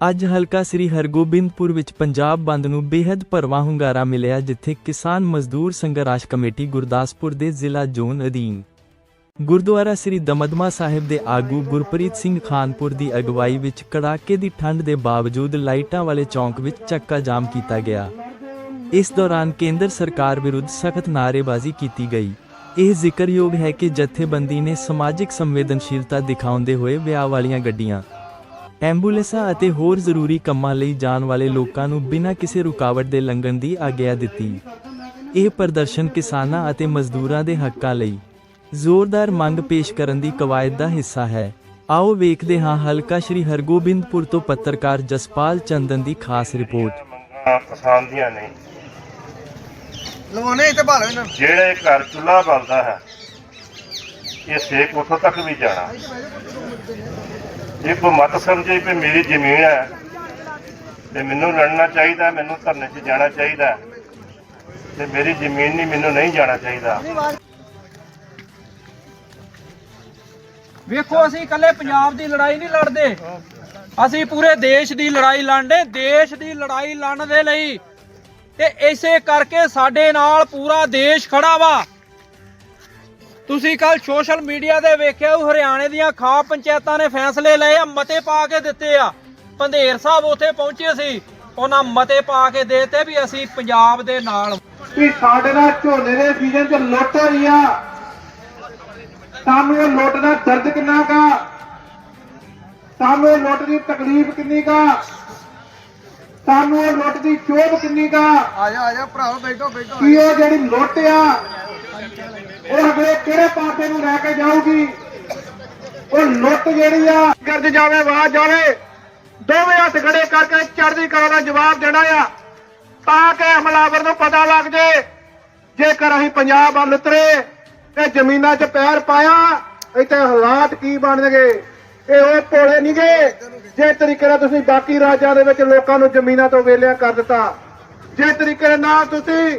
ਅੱਜ ਹਲਕਾ ਸ੍ਰੀ ਹਰਗੋਬਿੰਦਪੁਰ ਵਿੱਚ ਪੰਜਾਬ ਬੰਦ ਨੂੰ ਬੇहद ਭਰਵਾਂ ਹੁੰਗਾਰਾ ਮਿਲਿਆ, ਜਿੱਥੇ ਕਿਸਾਨ ਮਜ਼ਦੂਰ ਸੰਘਰਸ਼ ਕਮੇਟੀ ਗੁਰਦਾਸਪੁਰ ਦੇ ਜ਼ਿਲ੍ਹਾ ਜ਼ੋਨ ਅਧੀਨ। ਗੁਰਦੁਆਰਾ ਸ੍ਰੀ ਦਮਦਮਾ ਸਾਹਿਬ ਦੇ ਆਗੂ ਗੁਰਪ੍ਰੀਤ ਸਿੰਘ ਖਾਨਪੁਰ ਦੀ ਅਗਵਾਈ ਵਿੱਚ ਕੜਾਕੇ ਦੀ ਠੰਡ ਦੇ ਬਾਵਜੂਦ ਲਾਈਟਾਂ ਵਾਲੇ ਚੌਂਕ ਵਿੱਚ ਚੱਕਾ ਜਾਮ ਕੀਤਾ ਗਿਆ। ਇਸ ਦੌਰਾਨ ਕੇਂਦਰ ਸਰਕਾਰ ਵਿਰੁੱਧ ਸਖਤ ਨਾਅਰੇਬਾਜ਼ੀ ਕੀਤੀ ਗਈ। ਇਹ ਜ਼ਿਕਰਯੋਗ ਹੈ ਕਿ ਜਥੇਬੰਦੀ ਨੇ ਸਮਾਜਿਕ ਸੰਵੇਦਨਸ਼ੀਲਤਾ ਦਿਖਾਉਂਦੇ ਹੋਏ ਵਿਆਹ ਵਾਲੀਆਂ ਗੱਡੀਆਂ ਐਂਬੂਲੈਂਸਾਂ ਅਤੇ ਹੋਰ ਜ਼ਰੂਰੀ ਕੰਮਾਂ ਲਈ ਜਾਣ ਵਾਲੇ ਲੋਕਾਂ ਨੂੰ ਬਿਨਾਂ ਕਿਸੇ ਰੁਕਾਵਟ ਦੇ ਲੰਘਣ ਦੀ ਆਗਿਆ ਦਿੱਤੀ। ਇਹ ਪ੍ਰਦਰਸ਼ਨ ਕਿਸਾਨਾਂ ਅਤੇ ਮਜ਼ਦੂਰਾਂ ਦੇ ਹੱਕਾਂ ਲਈ ਜ਼ੋਰਦਾਰ ਮੰਗ ਪੇਸ਼ ਕਰਨ ਦੀ ਕਵਾਇਦ ਦਾ ਹਿੱਸਾ ਹੈ। ਆਓ ਵੇਖਦੇ ਹਾਂ ਹਲਕਾ ਸ਼੍ਰੀ ਹਰਗੋਬਿੰਦਪੁਰ ਤੋਂ ਪੱਤਰਕਾਰ ਜਸਪਾਲ ਚੰਦਨ ਦੀ ਖਾਸ ਰਿਪੋਰਟ। ਮੰਗਾਂ ਪਸੰਦ ਦੀਆਂ ਨਹੀਂ ਲਵਾਉਣੇ ਇੱਥੇ ਭਾਲੋ ਇਹਨਾਂ ਨੂੰ। ਜਿਹੜੇ ਘਰ ਚੁੱਲ੍ਹਾ ਬਲਦਾ ਹੈ ਇਹ ਸੇਕ ਉੱਥੋਂ ਤੱਕ ਵੀ ਜਾਣਾ। ਜੇ ਕੋਈ ਮਤ ਸਮਝੇ ਕਿ ਮੇਰੀ ਜ਼ਮੀਨ ਹੈ ਤੇ ਮੈਨੂੰ ਲੜਨਾ ਚਾਹੀਦਾ, ਮੈਨੂੰ ਧਰਨੇ 'ਚ ਜਾਣਾ ਚਾਹੀਦਾ ਤੇ ਮੇਰੀ ਜ਼ਮੀਨ ਨਹੀਂ, ਮੈਨੂੰ ਨਹੀਂ ਜਾਣਾ ਚਾਹੀਦਾ। ਵੇਖੋ, ਅਸੀਂ ਇਕੱਲੇ ਪੰਜਾਬ ਦੀ ਲੜਾਈ ਨਹੀਂ ਲੜਦੇ। ਅਸੀਂ ਪੂਰੇ ਦੇਸ਼ ਦੀ ਲੜਾਈ ਲੜਦੇ, ਦੇਸ਼ ਦੀ ਲੜਾਈ ਲੜਨ ਦੇ ਲਈ ਤੇ ਇਸੇ ਕਰਕੇ ਸਾਡੇ ਨਾਲ ਪੂਰਾ ਦੇਸ਼ ਖੜਾ ਵਾ। ਤੁਸੀਂ ਕੱਲ ਸੋਸ਼ਲ ਮੀਡੀਆ ਤੇ ਵੇਖਿਆ ਉਹ ਹਰਿਆਣੇ ਦੀਆਂ ਖਾਪ ਪੰਚਾਇਤਾਂ ਨੇ ਫੈਸਲੇ ਲਏ ਆ ਮਤੇ ਪਾ ਕੇ ਦਿੱਤੇ ਆ। ਪੰਧੇਰ ਸਾਹਿਬ ਉੱਥੇ ਪਹੁੰਚੇ ਸੀ ਉਹਨਾਂ ਮਤੇ ਪਾ ਕੇ ਦੇਤੇ ਵੀ ਅਸੀਂ ਪੰਜਾਬ ਦੇ ਨਾਲ। ਕਿ ਸਾਡੇ ਨਾਲ ਝੋਨੇ ਦੇ ਸੀਜ਼ਨ 'ਚ ਲੁੱਟ ਹੋਈ ਆ। ਸਾਨੂੰ ਇਹ ਲੁੱਟ ਦਾ ਦਰਦ ਕਿੰਨਾ ਕਾ ਸਾਨੂੰ ਇਹ ਲੁੱਟ ਦੀ ਤਕਲੀਫ ਕਿੰਨੀ ਕਾ ਸਾਨੂੰ ਇਹ ਲੁੱਟ ਦੀ ਚੋਭ ਕਿੰਨੀ ਕਾ ਆ ਜਾ ਆ ਜਾ ਭਰਾਓ ਬੈਠੋ ਬੈਠੋ। ਕੀ ਉਹ ਜਿਹੜੀ ਲੁੱਟ ਆ? ਉਹ ਅਗਲੇ ਕਿਹੜੇ ਪਾਸੇ ਨੂੰ ਲੈ ਕੇ ਜਾਊਗੀ? ਉਹ ਲੁੱਟ ਜਿਹੜੀ ਆ ਕਰਜ ਜਾਵੇ, ਆਵਾਜ਼ ਜਾਵੇ। ਦੋਵੇਂ ਹੱਥ ਖੜੇ ਕਰਕੇ ਚੜ੍ਹਦੀ ਕਲਾ ਦਾ ਜਵਾਬ ਦੇਣਾ ਆ। ਤਾਂ ਕਿ ਹਮਲਾਵਰ ਨੂੰ ਪਤਾ ਲੱਗ ਜੇ, ਜੇਕਰ ਅਸੀਂ ਪੰਜਾਬ ਵੱਲ ਉਤਰੇ ਤੇ ਜ਼ਮੀਨਾਂ 'ਚ ਪੈਰ ਪਾਇਆ, ਇੱਥੇ ਹਾਲਾਤ ਕੀ ਬਣਨਗੇ ਇਹ ਉਹ ਭੋਲੇ ਨਹੀਂਗੇ ਜੇ ਤਰੀਕੇ ਨਾਲ ਤੁਸੀਂ ਬਾਕੀ ਰਾਜਾਂ ਦੇ ਵਿੱਚ ਲੋਕਾਂ ਨੂੰ ਜ਼ਮੀਨਾਂ ਤੋਂ ਵੇਲਿਆ ਕਰ ਦਿੱਤਾ। ਜੇ ਤਰੀਕੇ ਨਾਲ ਤੁਸੀਂ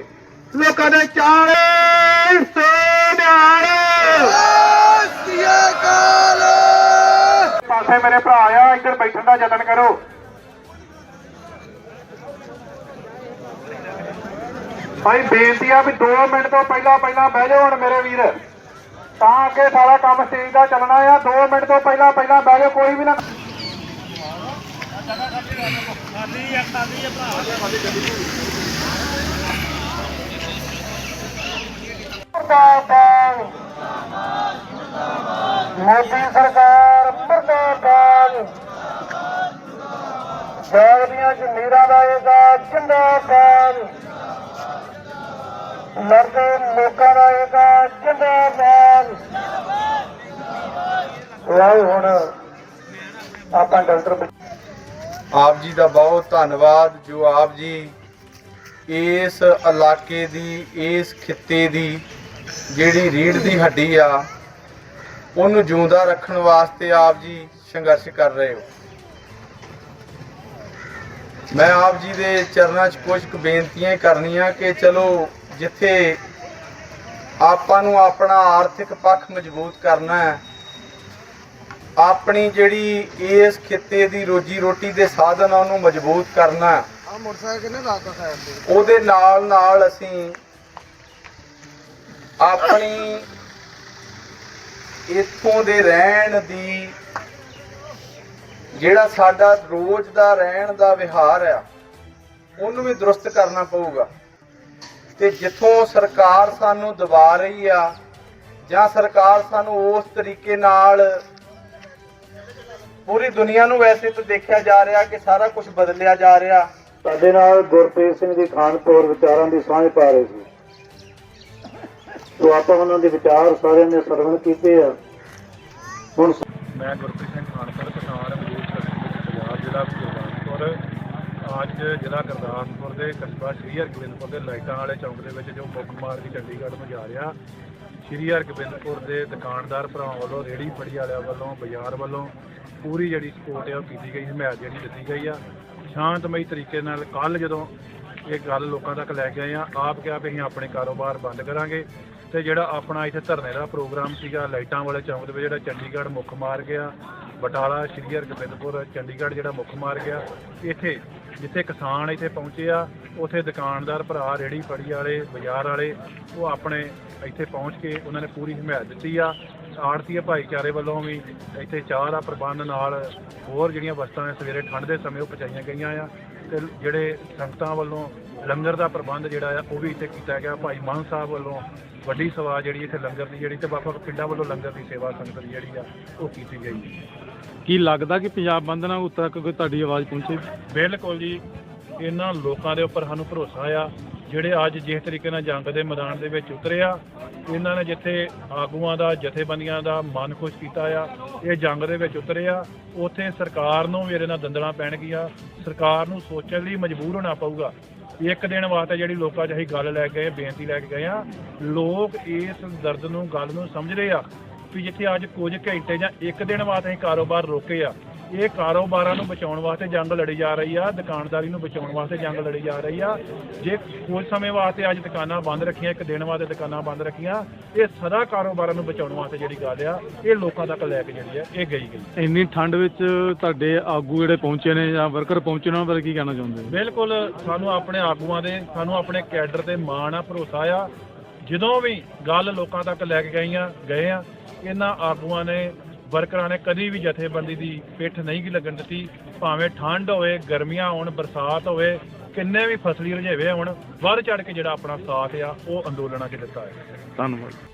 ਲੋਕਾਂ ਦੇ ਪਾਸੇ ਮੇਰੇ ਭਰਾ ਆ ਇੱਧਰ ਬੈਠਣ ਦਾ ਯਤਨ ਕਰੋ ਭਾਈ ਬੇਨਤੀ ਆ ਵੀ 2 ਮਿੰਟ ਤੋਂ ਪਹਿਲਾਂ ਪਹਿਲਾਂ ਬਹਿ ਜਾਓ ਹੁਣ ਮੇਰੇ ਵੀਰ ਤਾਂ ਕਿ ਸਾਰਾ ਕੰਮ ਸਟੇਜ ਦਾ ਚੱਲਣਾ ਆ 2 ਮਿੰਟ ਤੋਂ ਪਹਿਲਾਂ ਪਹਿਲਾਂ ਬਹਿ ਜਾਓ ਕੋਈ ਵੀ ਨਾ ਮੁਰਦਾਬਾਦ ਮੋਦੀ ਸਰਕਾਰ ਮੁਰਦਾਬਾਦ ਜਾਗਦੀਆਂ ਜ਼ਮੀਰਾਂ ਦਾ ਇਹਦਾ ਜਿੰਦਾਬਾਦ। ਲੜਦੇ ਲੋਕਾਂ ਦਾ ਇਹਦਾ ਜਿੰਦਾਬਾਦ। ਲਾਓ ਹੁਣ ਆਪਾਂ ਡਾਕਟਰ ਆਪ ਜੀ ਦਾ ਬਹੁਤ ਧੰਨਵਾਦ ਜੋ ਆਪ ਜੀ ਇਸ ਇਲਾਕੇ ਦੀ, ਇਸ ਖਿੱਤੇ ਦੀ ਜਿਹੜੀ ਰੀੜ ਦੀ ਹੱਡੀ ਆ ਉਹਨੂੰ ਜਿਉਂਦਾ ਰੱਖਣ ਵਾਸਤੇ ਆਪ ਜੀ ਸੰਘਰਸ਼ ਕਰ ਰਹੇ ਹੋ ਮੈਂ ਆਪ ਜੀ ਦੇ ਚਰਨਾਂ 'ਚ ਕੁਝ ਕੁ ਬੇਨਤੀਆਂ ਕਰਨੀਆਂ ਕਿ ਚਲੋ ਜਿੱਥੇ ਆਪਾਂ ਨੂੰ ਆਪਣਾ ਆਰਥਿਕ ਪੱਖ ਮਜ਼ਬੂਤ ਕਰਨਾ ਹੈ ਆਪਣੀ ਜਿਹੜੀ ਇਸ ਖਿੱਤੇ ਦੀ ਰੋਜੀ ਰੋਟੀ ਦੇ ਸਾਧਨ ਆ ਉਹਨੂੰ ਮਜ਼ਬੂਤ ਕਰਨਾ ਹੈ। ਆ ਮੋਟਰਸਾਈਕਲ ਕਿੰਨੇ ਲਾਤਾ ਸਾਈਡ ਤੇ ਉਹਦੇ ਨਾਲ ਨਾਲ ਅਸੀਂ ਆਪਣੀ ਇੱਥੋਂ ਦੇ ਰਹਿਣ ਦੀ, ਜਿਹੜਾ ਸਾਡਾ ਰੋਜ਼ ਦਾ ਰਹਿਣ ਦਾ ਵਿਹਾਰ ਆ, ਉਹਨੂੰ ਵੀ ਦਰੁਸਤ ਕਰਨਾ ਪਊਗਾ। ਤੇ ਜਿੱਥੋਂ ਸਰਕਾਰ ਸਾਨੂੰ ਦਬਾ ਰਹੀ ਆ, ਜਾਂ ਸਰਕਾਰ ਸਾਨੂੰ ਉਸ ਤਰੀਕੇ ਨਾਲ ਪੂਰੀ ਦੁਨੀਆ ਨੂੰ ਵੈਸੇ ਤਾਂ ਦੇਖਿਆ ਜਾ ਰਿਹਾ ਕਿ ਸਾਰਾ ਕੁਝ ਬਦਲਿਆ ਜਾ ਰਿਹਾ। ਸਾਡੇ ਨਾਲ ਗੁਰਪ੍ਰੀਤ ਸਿੰਘ ਜੀ ਖਾਨਪੁਰ ਵਿਚਾਰਾਂ ਦੀ ਸਾਂਝ ਪਾ ਰਹੇ ਸੀ। ਸੋ ਆਪਾਂ ਉਹਨਾਂ ਦੇ ਵਿਚਾਰ ਸਾਰਿਆਂ ਨੇ ਸਰਵਣ ਕੀਤੇ ਆ। ਹੁਣ ਮੈਂ ਗੁਰਪ੍ਰੀਤ ਸਿੰਘ ਖਾਨਪੁਰ ਕਿਸਾਨ ਮਜ਼ਦੂਰ ਪੰਜਾਬ, ਜ਼ਿਲ੍ਹਾ ਗੁਰਦਾਸਪੁਰ। ਅੱਜ ਜ਼ਿਲ੍ਹਾ ਗੁਰਦਾਸਪੁਰ ਦੇ ਕਸਬਾ ਸ਼੍ਰੀ ਹਰਗੋਬਿੰਦਪੁਰ ਦੇ ਲਾਈਟਾਂ ਵਾਲੇ ਚੌਂਕ ਦੇ ਵਿੱਚ ਜੋ ਮੁੱਖ ਮਾਰਗ ਚੰਡੀਗੜ੍ਹ ਨੂੰ ਜਾ ਰਿਹਾ, ਸ਼੍ਰੀ ਹਰਗੋਬਿੰਦਪੁਰ ਦੇ ਦੁਕਾਨਦਾਰ ਭਰਾਵਾਂ ਵੱਲੋਂ, ਰੇਹੜੀ ਫੜੀ ਵਾਲਿਆਂ ਵੱਲੋਂ, ਬਾਜ਼ਾਰ ਵੱਲੋਂ ਪੂਰੀ ਜਿਹੜੀ ਸਪੋਰਟ ਹੈ ਉਹ ਕੀਤੀ ਗਈ, ਹਮਾਇਤ ਜਿਹੜੀ ਦਿੱਤੀ ਗਈ ਆ। ਸ਼ਾਂਤਮਈ ਤਰੀਕੇ ਨਾਲ ਕੱਲ ਜਦੋਂ ਇਹ ਗੱਲ ਲੋਕਾਂ ਤੱਕ ਲੈ ਕੇ ਆਏ ਆ, ਆਪ ਕਿਹਾ ਵੀ ਅਸੀਂ ਆਪਣੇ ਕਾਰੋਬਾਰ ਬੰਦ ਕਰਾਂਗੇ। ਤੇ ਜਿਹੜਾ ਆਪਣਾ ਇੱਥੇ ਧਰਨੇ ਦਾ ਪ੍ਰੋਗਰਾਮ ਸੀਗਾ, ਲਾਈਟਾਂ ਵਾਲੇ ਚੌਂਕ ਦੇ ਵਿੱਚ ਜਿਹੜਾ ਚੰਡੀਗੜ੍ਹ ਮੁੱਖ ਮਾਰਗ ਆ, ਬਟਾਲਾ, ਸ਼੍ਰੀ ਹਰਗੋਬਿੰਦਪੁਰ ਚੰਡੀਗੜ੍ਹ ਜਿਹੜਾ ਮੁੱਖ ਮਾਰਗ ਆ, ਇੱਥੇ ਜਿੱਥੇ ਕਿਸਾਨ ਇੱਥੇ ਪਹੁੰਚੇ ਆ, ਉੱਥੇ ਦੁਕਾਨਦਾਰ ਭਰਾ ਰੇੜੀ ਫੜੀ ਵਾਲੇ, ਬਾਜ਼ਾਰ ਵਾਲੇ, ਉਹ ਆਪਣੇ ਇੱਥੇ ਪਹੁੰਚ ਕੇ ਉਹਨਾਂ ਨੇ ਪੂਰੀ ਹਮਾਇਤ ਦਿੱਤੀ ਆ। ਆੜਤੀਏ ਭਾਈਚਾਰੇ ਵੱਲੋਂ ਵੀ ਇੱਥੇ ਚਾਹ ਦਾ ਪ੍ਰਬੰਧ ਨਾਲ ਹੋਰ ਜਿਹੜੀਆਂ ਵਸਤਾਂ ਸਵੇਰੇ ਠੰਡ ਦੇ ਸਮੇਂ ਉਹ ਪਹੁੰਚਾਈਆਂ ਗਈਆਂ ਆ। ਤੇ ਜਿਹੜੇ ਸੰਗਤਾਂ ਵੱਲੋਂ ਲੰਗਰ ਦਾ ਪ੍ਰਬੰਧ ਜਿਹੜਾ ਆ ਉਹ ਵੀ ਇੱਥੇ ਕੀਤਾ ਗਿਆ। ਭਾਈ ਮਾਨ ਸਾਹਿਬ ਵੱਲੋਂ ਵੱਡੀ ਸੇਵਾ ਜਿਹੜੀ ਇੱਥੇ ਲੰਗਰ ਦੀ ਜਿਹੜੀ ਤੇ ਵੱਖ ਪਿੰਡਾਂ ਵੱਲੋਂ ਲੰਗਰ ਦੀ ਸੇਵਾ ਸੰਗਤ ਦੀ ਜਿਹੜੀ ਆ ਉਹ ਕੀਤੀ ਗਈ। ਕੀ ਲੱਗਦਾ ਕਿ ਪੰਜਾਬ ਬੰਦ ਨਾਲ ਉੱਤਰ ਤੱਕ ਕੋਈ ਤੁਹਾਡੀ ਆਵਾਜ਼ ਪਹੁੰਚੇ? ਬਿਲਕੁਲ ਜੀ ਇਹਨਾਂ ਲੋਕਾਂ ਦੇ ਉੱਪਰ ਸਾਨੂੰ ਭਰੋਸਾ ਆ ਜਿਹੜੇ ਅੱਜ ਜਿਸ ਤਰੀਕੇ ਨਾਲ ਜੰਗ ਦੇ ਮੈਦਾਨ ਦੇ ਵਿੱਚ ਉਤਰੇ ਆ ਇਹਨਾਂ ਨੇ ਜਿੱਥੇ ਆਗੂਆਂ ਦਾ, ਜਥੇਬੰਦੀਆਂ ਦਾ ਮਨ ਖੁਸ਼ ਕੀਤਾ ਆ, ਇਹ ਜੰਗ ਦੇ ਵਿੱਚ ਉਤਰੇ ਆ। ਉੱਥੇ ਸਰਕਾਰ ਨੂੰ ਵੀ ਇਹਦੇ ਨਾਲ ਦੰਦਲਾਂ ਪੈਣਗੀਆਂ ਸਰਕਾਰ ਨੂੰ ਸੋਚਣ ਲਈ ਮਜਬੂਰ ਹੋਣਾ ਪਊਗਾ। ਇੱਕ ਦਿਨ ਵਾਸਤੇ ਜਿਹੜੀ ਲੋਕਾਂ 'ਚ ਅਸੀਂ ਗੱਲ ਲੈ ਕੇ ਗਏ ਬੇਨਤੀ ਲੈ ਕੇ ਗਏ ਆ, ਲੋਕ ਇਸ ਦਰਦ ਨੂੰ, ਗੱਲ ਨੂੰ ਸਮਝ ਰਹੇ ਆ ਵੀ ਜਿੱਥੇ ਅੱਜ ਕੁਝ ਘੰਟੇ ਜਾਂ ਇੱਕ ਦਿਨ ਵਾਸਤੇ ਅਸੀਂ ਕਾਰੋਬਾਰ ਰੋਕੇ ਆ ਇਹ ਕਾਰੋਬਾਰਾਂ ਨੂੰ ਬਚਾਉਣ ਵਾਸਤੇ ਜੰਗ ਲੜੀ ਜਾ ਰਹੀ ਆ ਦੁਕਾਨਦਾਰੀ ਨੂੰ ਬਚਾਉਣ ਵਾਸਤੇ ਜੰਗ ਲੜੀ ਜਾ ਰਹੀ ਆ। ਜੇ ਕੁਝ ਸਮੇਂ ਵਾਸਤੇ ਅੱਜ ਦੁਕਾਨਾਂ ਬੰਦ ਰੱਖੀਆਂ ਇੱਕ ਦਿਨ ਵਾਸਤੇ ਦੁਕਾਨਾਂ ਬੰਦ ਰੱਖੀਆਂ ਇਹ ਸਦਾ ਕਾਰੋਬਾਰਾਂ ਨੂੰ ਬਚਾਉਣ ਵਾਸਤੇ ਜਿਹੜੀ ਗੱਲ ਆ ਇਹ ਲੋਕਾਂ ਤੱਕ ਲੈ ਕੇ ਜਿਹੜੀ ਆ ਇਹ ਗਈ ਗਈ। ਇੰਨੀ ਠੰਡ ਵਿੱਚ ਤੁਹਾਡੇ ਆਗੂ ਜਿਹੜੇ ਪਹੁੰਚੇ ਨੇ ਜਾਂ ਵਰਕਰ ਪਹੁੰਚੇ ਨੇ ਉਹਨਾਂ ਬਾਰੇ ਕੀ ਕਹਿਣਾ ਚਾਹੁੰਦੇ ਹੋ? ਬਿਲਕੁਲ ਸਾਨੂੰ ਆਪਣੇ ਆਗੂਆਂ ਦੇ ਸਾਨੂੰ ਆਪਣੇ ਕੈਡਰ ਤੇ ਮਾਣ ਆ ਭਰੋਸਾ ਆ। ਜਦੋਂ ਵੀ ਗੱਲ ਲੋਕਾਂ ਤੱਕ ਲੈ ਕੇ ਗਈਆਂ ਗਏ ਆ ਇਹਨਾਂ ਆਗੂਆਂ ਨੇ ਵਰਕਰਾਂ ਨੇ ਕਦੀ ਵੀ ਜਥੇਬੰਦੀ ਦੀ ਪਿੱਠ ਨਹੀਂ ਗੀ ਲੱਗਣ ਦਿੱਤੀ। ਭਾਵੇਂ ਠੰਡ ਹੋਵੇ, ਗਰਮੀਆਂ ਹੋਣ, ਬਰਸਾਤ ਹੋਵੇ, ਕਿੰਨੇ ਵੀ ਫਸਲੀ ਰੁਝੇਵੇ ਹੋਣ, ਵੱਧ ਚੜ ਕੇ ਜਿਹੜਾ ਆਪਣਾ ਸਾਥ ਆ, ਉਹ ਅੰਦੋਲਨਾਂ 'ਚ ਦਿੱਤਾ ਹੈ। ਧੰਨਵਾਦ।